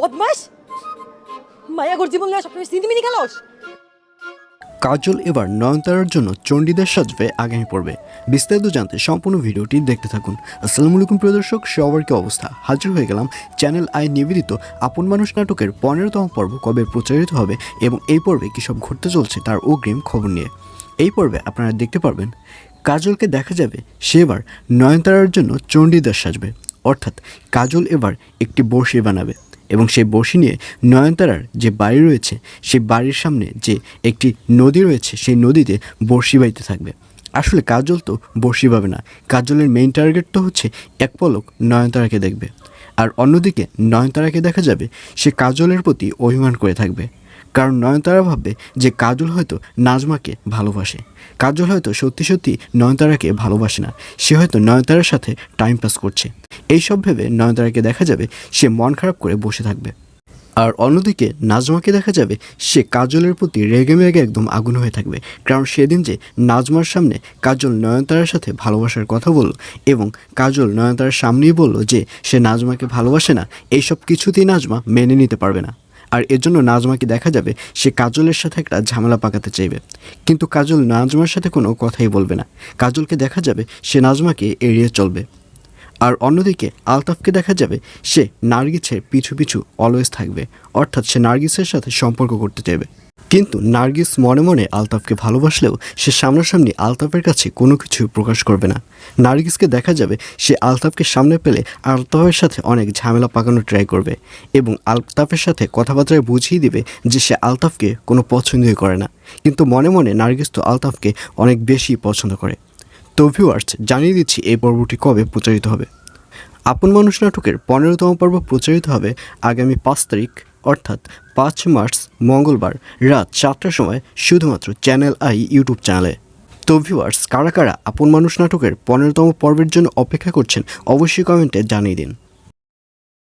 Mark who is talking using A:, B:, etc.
A: বদমাস জীবন
B: কাজল এবার নয়নতারার জন্য চণ্ডীদাস সাজবে আগামী পর্বে। বিস্তারিত জানতে সম্পূর্ণ ভিডিওটি দেখতে থাকুন। আসসালামু আলাইকুম, প্রিয় দর্শক সবার কি অবস্থা। হাজির হয়ে গেলাম চ্যানেল আই নিবেদিত আপন মানুষ নাটকের পনেরোতম পর্ব কবে প্রচারিত হবে এবং এই পর্বে কী সব ঘটতে চলছে তার অগ্রিম খবর নিয়ে। এই পর্বে আপনারা দেখতে পারবেন, কাজলকে দেখা যাবে সে এবার নয়নতারার জন্য চণ্ডীদাস সাজবে। অর্থাৎ কাজল এবার একটি বড়শি বানাবে। এবং সেই বড়শি নিয়ে নয়নতারার যে বাড়ি রয়েছে, সেই বাড়ির সামনে যে একটি নদী রয়েছে, সেই নদীতে বড়শি বাইতে থাকবে। আসলে কাজল তো বড়শি পাবে না। কাজলের মেইন টার্গেট তো হচ্ছে এক পলক নয়নতারাকে দেখবে। আর অন্যদিকে নয়নতারাকে দেখা যাবে সে কাজলের প্রতি অভিমান করে থাকবে। কারণ নয়নতারা ভাববে যে কাজল হয়তো নাজমাকে ভালোবাসে। কাজল হয়তো সত্যি সত্যি নয়নতারাকে ভালোবাসে না। সে হয়তো নয়নতারার সাথে টাইম পাস করছে। এইসব ভেবে নয়নতারাকে দেখা যাবে সে মন খারাপ করে বসে থাকবে। আর অন্যদিকে নাজমাকে দেখা যাবে সে কাজলের প্রতি রেগে মেগে একদম আগুন হয়ে থাকবে। কারণ সেদিন যে নাজমার সামনে কাজল নয়নতারার সাথে ভালোবাসার কথা বলল এবং কাজল নয়নতারার সামনেই বলল যে সে নাজমাকে ভালোবাসে না, এইসব কিছুতেই নাজমা মেনে নিতে পারবে না। আর এর জন্য নাজমাকে দেখা যাবে সে কাজলের সাথে একটা ঝামেলা পাকাতে চাইবে। কিন্তু কাজল নাজমার সাথে কোনো কথাই বলবে না। কাজলকে দেখা যাবে সে নাজমাকে এড়িয়ে চলবে। আর অন্যদিকে আলতাফকে দেখা যাবে সে নার্গিসের পিছু পিছু অলওয়েজ থাকবে, অর্থাৎ সে নার্গিসের সাথে সম্পর্ক করতে চাইবে। কিন্তু নার্গিস মনে মনে আলতাফকে ভালোবাসলেও সে সামনাসামনি আলতাফের কাছে কোনো কিছু প্রকাশ করবে না। নার্গিসকে দেখা যাবে সে আলতাফকে সামনে পেলে আলতাফের সাথে অনেক ঝামেলা পাকানোর ট্রাই করবে এবং আলতাফের সাথে কথাবার্তায় বুঝিয়ে দিবে যে সে আলতাফকে কোনো পছন্দই করে না। কিন্তু মনে মনে নার্গিস তো আলতাফকে অনেক বেশি পছন্দ করে। তো ভিউয়ার্স জানিয়ে দিচ্ছি এই পর্বটি কবে প্রচারিত হবে। আপন মানুষ নাটকের পনেরোতম পর্ব প্রচারিত হবে আগামী পাঁচ তারিখ, অর্থাৎ পাঁচ মার্চ, মঙ্গলবার রাত চারটার সময় শুধুমাত্র চ্যানেল আই ইউটিউব চ্যানেলে। তো ভিউয়ার্স কারা কারা আপন মানুষ নাটকের পনেরোতম পর্বের জন্য অপেক্ষা করছেন, অবশ্যই কমেন্টে জানিয়ে দিন।